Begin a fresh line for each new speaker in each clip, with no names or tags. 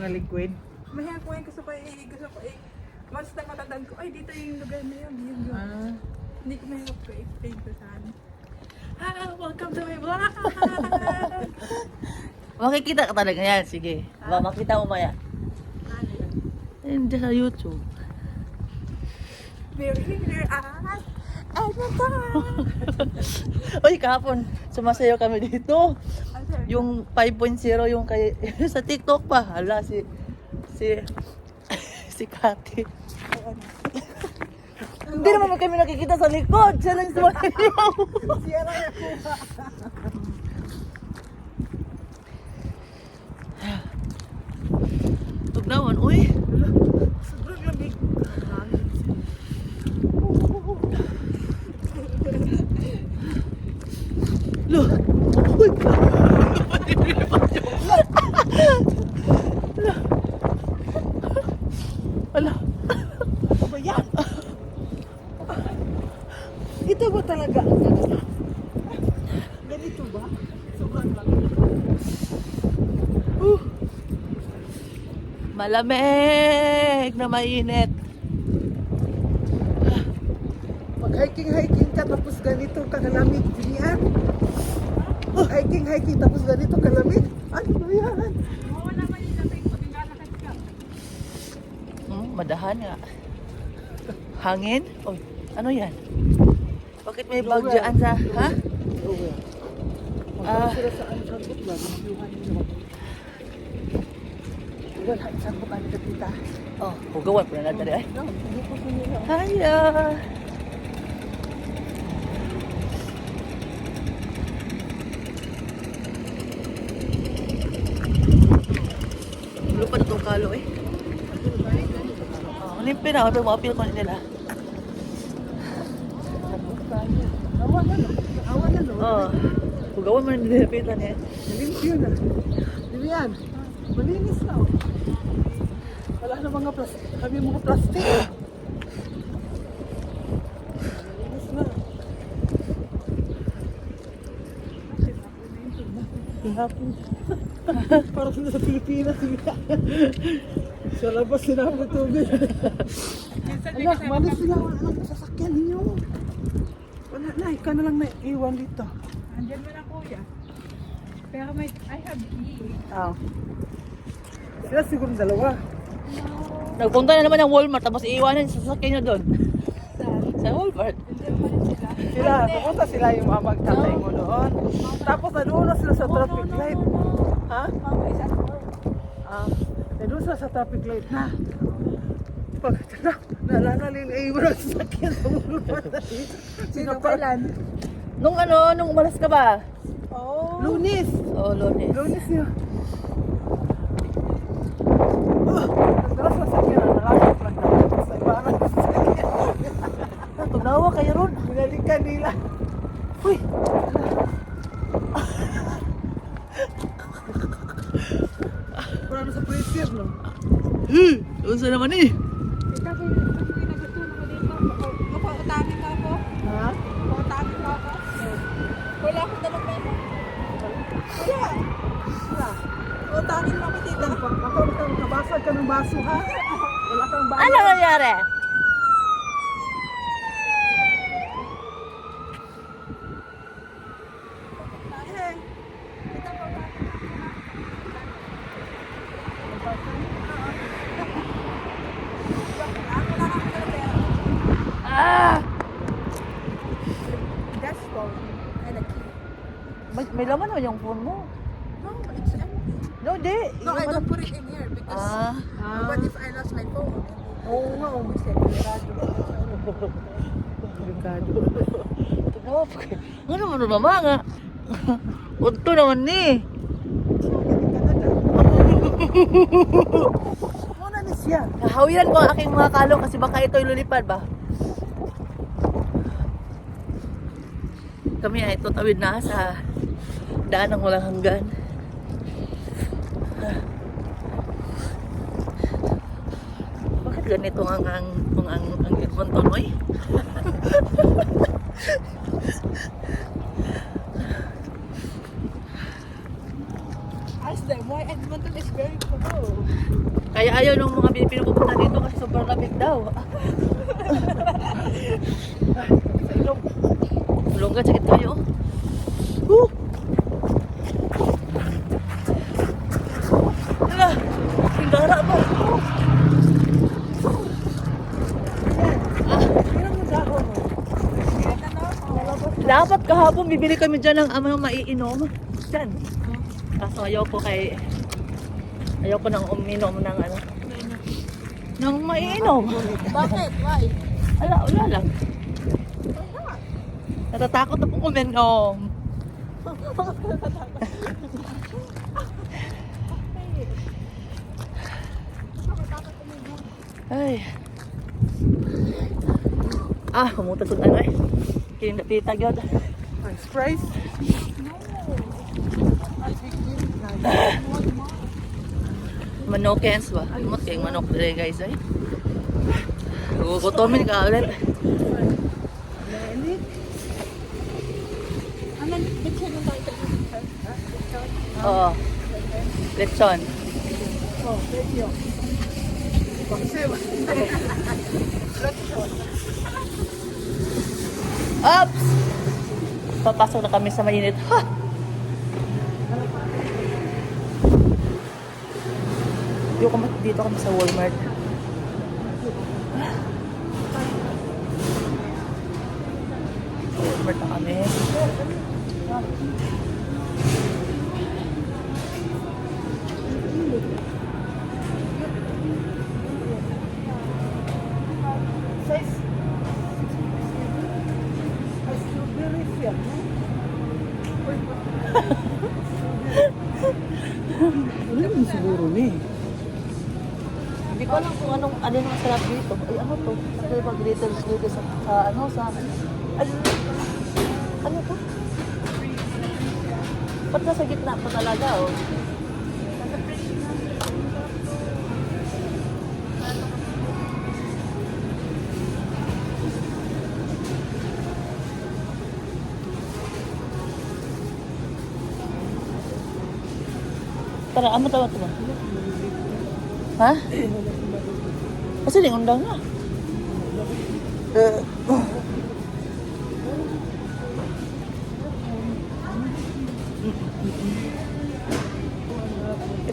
nga liquid.
Mahirap ko yun gusto ko eh, gusto ko eh. Once na matandaan ko, ay dito yung lugar na yun, yun yun.
Ah.
Hindi ko mahirap ko explain ko saan. Ah, welcome to my vlog!
Makikita ka talaga yan. Sige. Ba, makita mo maya.
Ano?
Hindi sa YouTube.
We're here at Edmonton!
Uy, kahapon, sumasayaw kami dito. Yung 5.0 yung kay sa TikTok pa. Hala si si si Kati. Hindi naman kami nakikita sa likod. Siya lang sumasayaw.
Siya lang ako.
Tugnawan, uy.
Sobrang lamig.
Lo. Uy. Ala.
Ano ba yan? Ito ba talaga? Ganito ba? Sobrang lamig.
Malamig na mainit.
Pag hiking-hiking ka tapos ganito kalamig, Julian. Oh, hiking-hiking tapos ganito kalamig. Ano ba yan?
Oo naman yung lamig pag naglalakad ka.
Hmm, madahan nga. Hangin? Oh, ano yan? Bakit may bag dyan sa... Ha? Ah.
Magkano sila sa ansambot ba? Bilyuhan nila. Iwan, ansambot ang kapita.
Oh, hugawan po na natin
nila.
Hiya! Lupa na itong kalo eh. Oh, ano yung pina? Pero mga ko nila.
Awa na, no? Awa na, no?
Oh, hugawan mo na nilipitan eh.
Limpyo na. Julian, malinis na. oh. Wala na mga plastic. Kami mga plastic. Malinis na. Parang sila sa Pilipinas. sa labas sila ang tubig. Anak,
kami.
sila. Wala nang sasakyan ninyo. Wala na. Ikaw na lang na iwan dito.
Andyan mo na kuya. Pero may, I have key.
Ah. Sila siguro dalawa.
Nagpunta na naman ng Walmart tapos iiwanan sa sasakyan niya doon. Sa Walmart.
Sila.
Pupunta sila yung mga magtatay mo doon. Tapos nadoon na sila sa traffic light. Ha? Ah, nadoon sila sa traffic light na. Pag na, naalala nila eh, wala sasakyan sa pa
Sino kailan?
Nung ano, nung umalas ka ba?
Oh.
Lunis!
Oh.
Lunis. Oh, sa. Sa ibaran sa sasakyan.
Tunawa kayo ron.
Binalikan nila.
Uy,
Wala na sa pressure, no?
Eh, unsa naman eh.
Ako dito. Mapautangin ka ako.
Ha?
Mapautangin ka ako. Wala akong dalong pera. Wala.
Wala.
Utangin mo ako dito.
Ako, ako, nakabasag ka ng baso, ha? Wala kang baso.
Ano nangyari?
Eh, ito po ba? Ako lang ang pera.
Ah!
That's phone and a key.
May, may laman naman yung phone mo.
No, it's empty.
No, di.
No, I don't put it in here because
Ah.
Ah.
what if I lost my phone?
Oo nga, oh. Delikado. Delikado.
Pa kayo. Ano mo naman mga? Unto naman ni.
Muna ni siya.
Nahawilan ko ang aking mga kalong kasi baka ito'y lulipad ba? Kami ay tutawid na sa daan ng walang hanggan. Bakit ganito ang ang ang ang, ang Edmonton mo eh?
Ask them why Edmonton is very cool.
Kaya ayaw ng mga Pilipino pupunta dito kasi sobrang lamig daw. Sa ilong. Ulonggan, sakit kayo. Woo! Hala, hindara ba? Dapat kahapon bibili kami dyan ng ano maiinom. Dyan. Kaso ayaw ko kay... Ayaw ko nang uminom ng ano. Nang maiinom.
Bakit? Why?
Wala, wala lang. Natatakot na pong uminom. Ay. Ah, kumuta sa ano eh. Pitag yun.
French fries?
Manokens ba? Lumot kayong manok dire guys ay. Gugutomin ka ulit.
Bitch yung tayo
Oo. Lechon.
Oh, thank you. Pangsiwa.
Ups! Papasok na kami sa mainit. Ha! Dito kami, dito kami sa Walmart. Walmart na kami.
Size? Ay, strawberries yan. no? Wala naman siguro ni.
Hindi ko alam kung anong ano nang sarap dito. Ay ano to? Kasi pag dito dito sa, sa ano sa ano, ano to? Ba't nasa gitna pa talaga oh? Tara, ano tawa to ba? Ha? Kasi di undang na. Eh,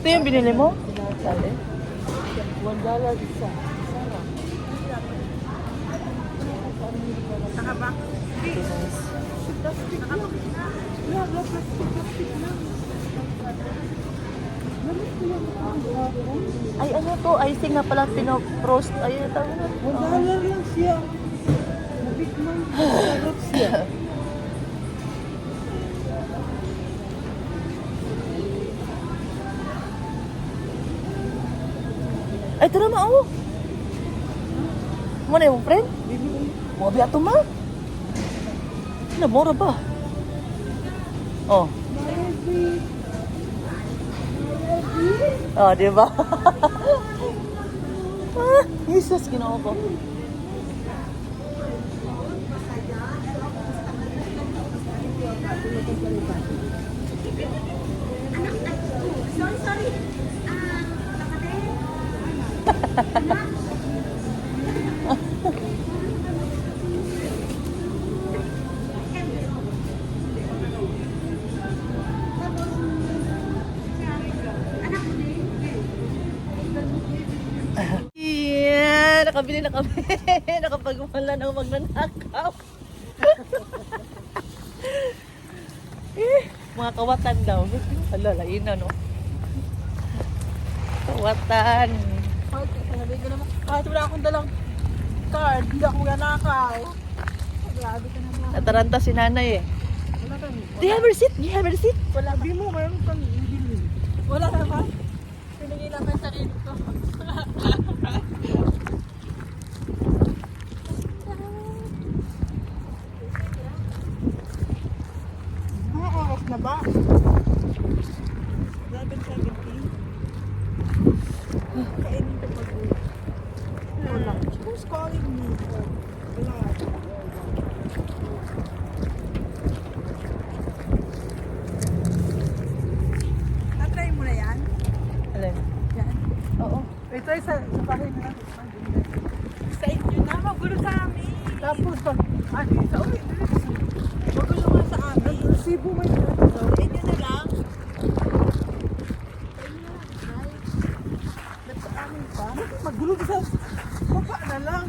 Ito yung binili mo?
One dollar isa.
Nakabak.
Hapon.
Ay, ano to? Icing na pala pinoprost. Ay, tawag na.
One dollar lang siya. Mabit man. Sarap siya.
Ay, tara ma, oh. Mo na yung friend? Biya to ma. Namora ba? Oh. Oh, di ba? ah, Jesus, ko. Yeah, nakabili na kami. Nakapagwala ng magnanakaw. eh, mga kawatan daw. Hala, lain na, no? Kawatan.
Kahit sinabi ko naman, kahit wala akong dalang card, hindi ako ganakaw. Grabe ka naman.
Nataranta si nanay eh.
Wala kang...
Do you have a receipt? Do you have a receipt?
Wala?
Sabi mo, mayroon kang bibili.
Wala naman. Pinigil naman sa sarili ko.
Na ba? 11.17. Kainin ko pag Wala. Who's calling me? Wala.
Na-try mo na yan?
Alin?
Yan.
Oo.
Eh, try sa, sa bahay na lang.
Sa inyo na, magulo sa amin.
Tapos pag, ano, sa uwi, diretso.
Magulo nga sa amin.
Resibo may
Sa inyo na lang.
Magulo ka sa baba na lang.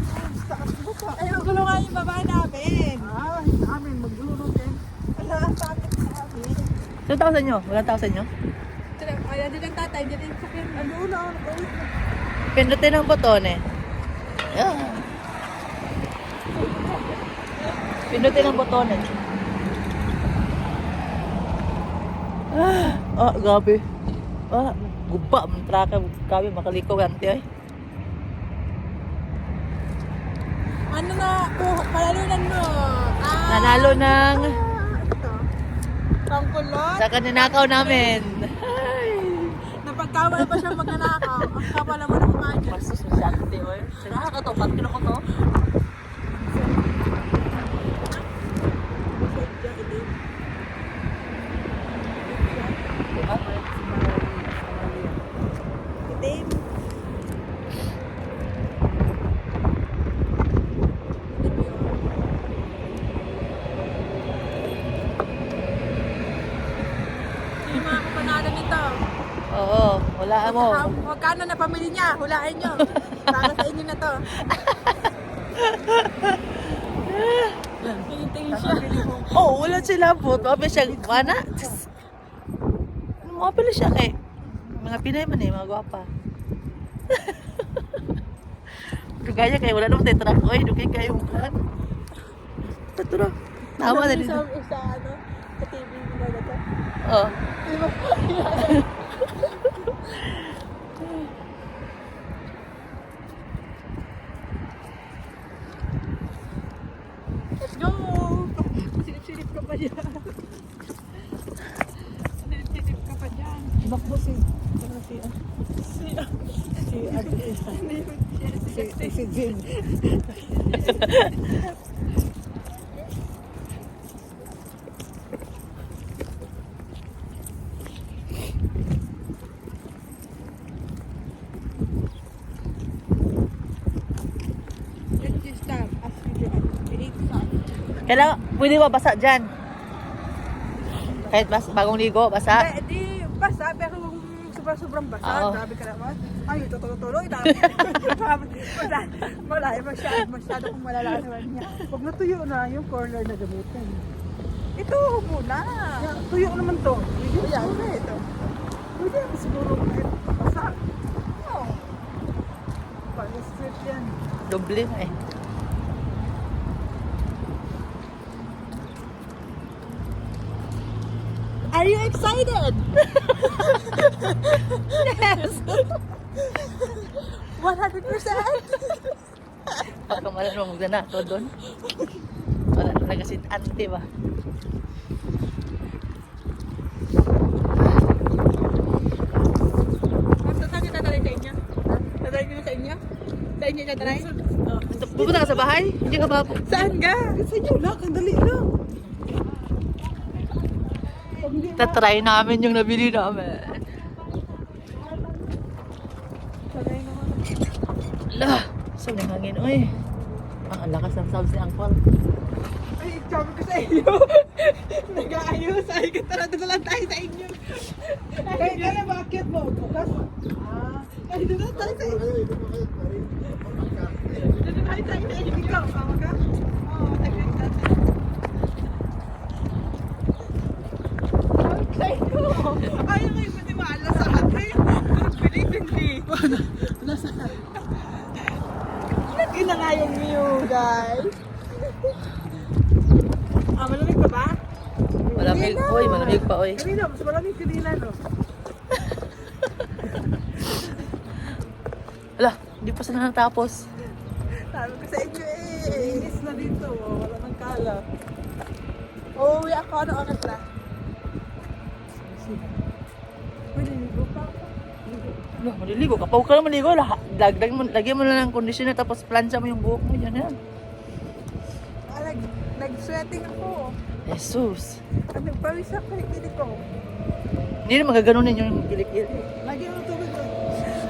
Sa baba.
Ay, magulo nga yung baba namin.
Ah, amin, magulo din.
Wala ang sakit sa amin.
Tao sa inyo? Walang tao sa inyo?
Kaya din ang tatay, din yung sakit.
Ano na, ano ba?
Pindutin ang button eh. Yeah. Pindutin ang button eh. Ah, ah, gabi. Ah, guba, mantraka, gabi, makaliko ganti ay.
Ano na, oh, palalunan mo. Ah,
Nanalo ng
ito. Pangkulot.
sa kaninakaw namin.
Napagkawala pa siya magnanakaw. Ang kapal naman ng mukha niya.
Bastos na siya, ka to, ba't ko to?
Itim. Yung mga kapanalo nito.
Oo, wala mo.
Magkano na pamili niya? Hulain nyo. Para sa inyo na to. Tingin siya.
Oh, wala sila po. Mabi siya, wana. Mapila siya kay. Mga Pinay man eh, mga gwapa. Kagaya kayo, wala naman tayo truck. Oy, dugay kayo. Taturo. Tama na dito.
Sa, ano, sa TV nila na to.
Oh.
Di ba? Let's go! Silip-silip ka pa dyan. Silip-silip ka pa dyan.
Bakbo si, ano si, ah,
Si,
si, ano, isa. si, si Jim.
Let's just stop. As we do. Eight stop.
Kailangan, pwede ba basa dyan? Kahit bas, bagong ligo, basa?
Eh, di, basa, pero kung sobra-sobrang basa,
Oo.
grabe ka naman. Ay, tutuloy-tuloy, dami. Wala, wala, masyado, masyado kung malala naman niya.
Pag natuyo na, yung corner na gamitin.
Ito muna.
Yeah, tuyo naman to.
Ayan, ito.
Pwede ako siguro kahit basa.
Oh.
Paano strip yan?
Doble na eh.
Are you excited? yes. 100%.
Baka malanong magdana to doon. Wala talaga si ante ba?
Ko na taray?
Pupunta ka sa bahay? Hindi ka ba?
Saan ka?
Sa inyo lang, kandali lang. Pag hindi
Tatry namin yung nabili namin.
Taray naman.
Lah, saan yung hangin? Uy, ang ang lakas ng sounds ni Uncle.
Ay, sabi ko sa inyo. Nag-aayos. Ay, tara, doon na lang tayo sa inyo.
Kaya ka na bakit mo? Bukas? Ah,
Ay, doon na lang tayo sa inyo. Doon na tayo sa inyo. Ikaw, tama ka? Oo, saglit na. Ay, ko. Ayaw kayo maniwala sa akin. Believe in me.
nasa
Lagi na nga yung view, guys. Ah, malamig pa ba?
Malamig, uy, malamig pa, uy.
Kanina, mas malamig kanina, no?
Ala, hindi pa sila natapos.
Sabi ko sa inyo eh.
Inis na dito, oh. wala nang kala.
Uuwi ako, ano oras na?
Pwede ligo pa ako.
Maliligo ka pa. Huwag ka na maligo. Lah- Dagdag mo, lagyan mo na ng conditioner tapos plancha mo yung buhok mo. Yan yan.
Ah, nag, nag-sweating ako.
Jesus.
Ah, Nagpawis ako, hindi ko.
Hindi na magaganunin yung gilik-gilik.
Lagyan mo tubig, oh.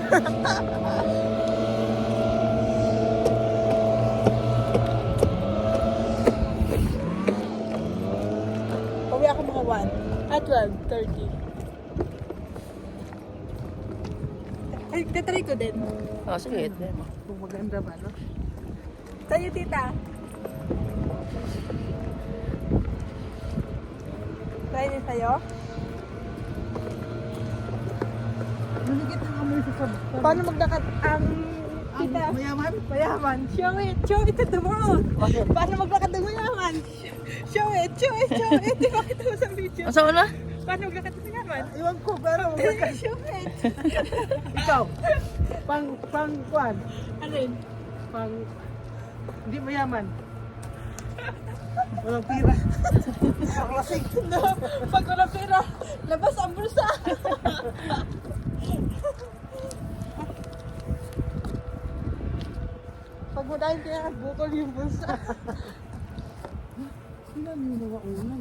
Pauwi ako mga 1. At 12.30. Ay, tatry ko din.
Oh, sige.
Kung maganda ba, no?
Sa'yo, tita. Sa'yo din sa'yo?
Manigit ang amoy sa sabot.
Paano maglakad ang tita?
Mayaman?
Mayaman. Show it. Show it to the world. Paano maglakad ng mayaman? Show it. Show it. Show it. Di ba kita mo sa video?
Ang saan na?
Paano maglakad mayaman?
Iwan ko, pero
it.
Ikaw, pang, pang, kwan,
yun?
pang, hindi mayaman. Walang pira. Ang lasing.
No, pag walang pera, labas ang bulsa. pag wala yung pera, bukol yung bulsa.
Sila mo nawa unan.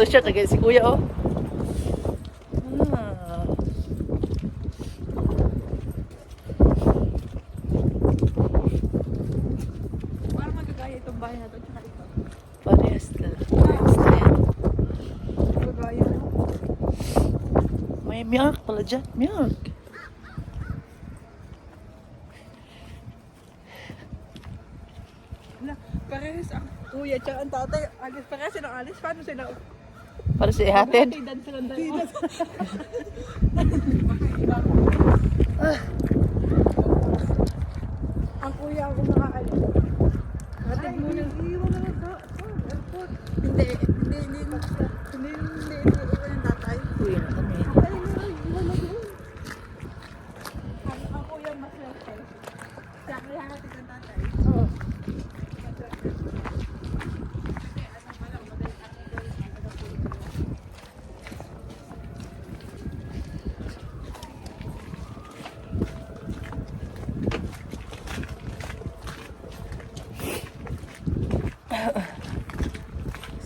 Nakato siya. Tagay si kuya, oh. Ah.
Itong bahay na ito. Tsaka ito.
Parehas na. Parehas na yan. May milk pala dyan. Milk.
Parehas ang kuya tsaka ang tatay. Alis, parehas silang alis. Paano sila?
Para sa ihatid.
Ang kuya ako makaalis. Hatid mo na.
Iiwan na lang sa airport.
Hindi, hindi, hindi, hindi, hindi, hindi, hindi, iwan ng tatay.
Uwi na kami.
Ay, ay, iwan na doon.
Ang, ang kuya mas laki. Siya kaya hatid ng tatay.
Oo.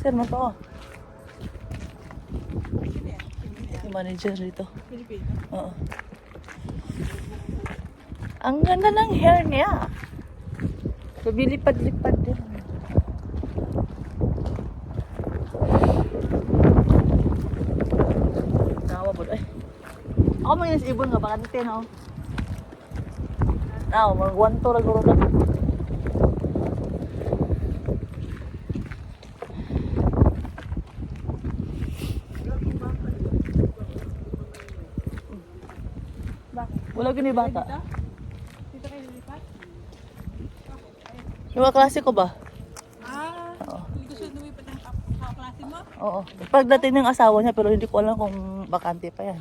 Sir, mo to. Yung manager dito.
Pilipino.
Oo. Ang ganda ng hair niya. Lumilipad-lipad din. Nawa po. Ay. Ako mo yung ibon nga. Baka natin ako. Nawa, mag one to lang Wala gani bata.
Dito? Kayo lilipat?
Yung klase ko ba?
Ah,
Oo.
dito siya lumipat ng kaklase mo?
Oo. Pagdating ng asawa niya, pero hindi ko alam kung bakante pa yan.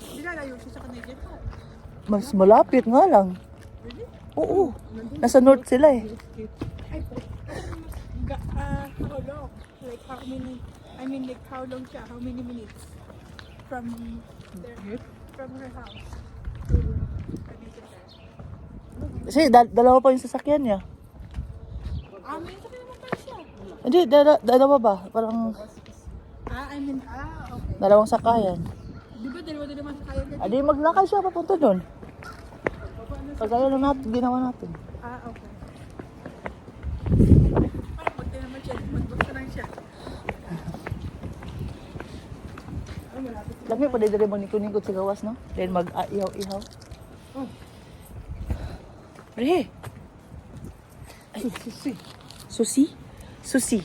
Hindi na layo siya sa Canadian pa.
Mas malapit nga lang.
Really?
Oo. Nasa north sila eh.
Ay, ga, ah, how long? Like how many, I mean like how long siya? How many minutes? From there, from her house to there.
Kasi dal- dalawa pa yung sasakyan niya.
Ah, may sabi naman pala siya.
Hindi, dala- dalawa ba? Parang
Ah, I mean, ah, okay.
dalawang sakayan.
Di ba dalawa din naman sa kaya?
Adi maglakad siya papunta doon. Kagaya na natin, ginawa natin.
Ah, okay. Parang pag din naman siya, magbuksa lang siya. Ay, malapit.
Lami pa dito rin magnikot-nikot sa gawas, no? Then mag-ihaw-ihaw. Pre.
Susi.
Susi? Susi.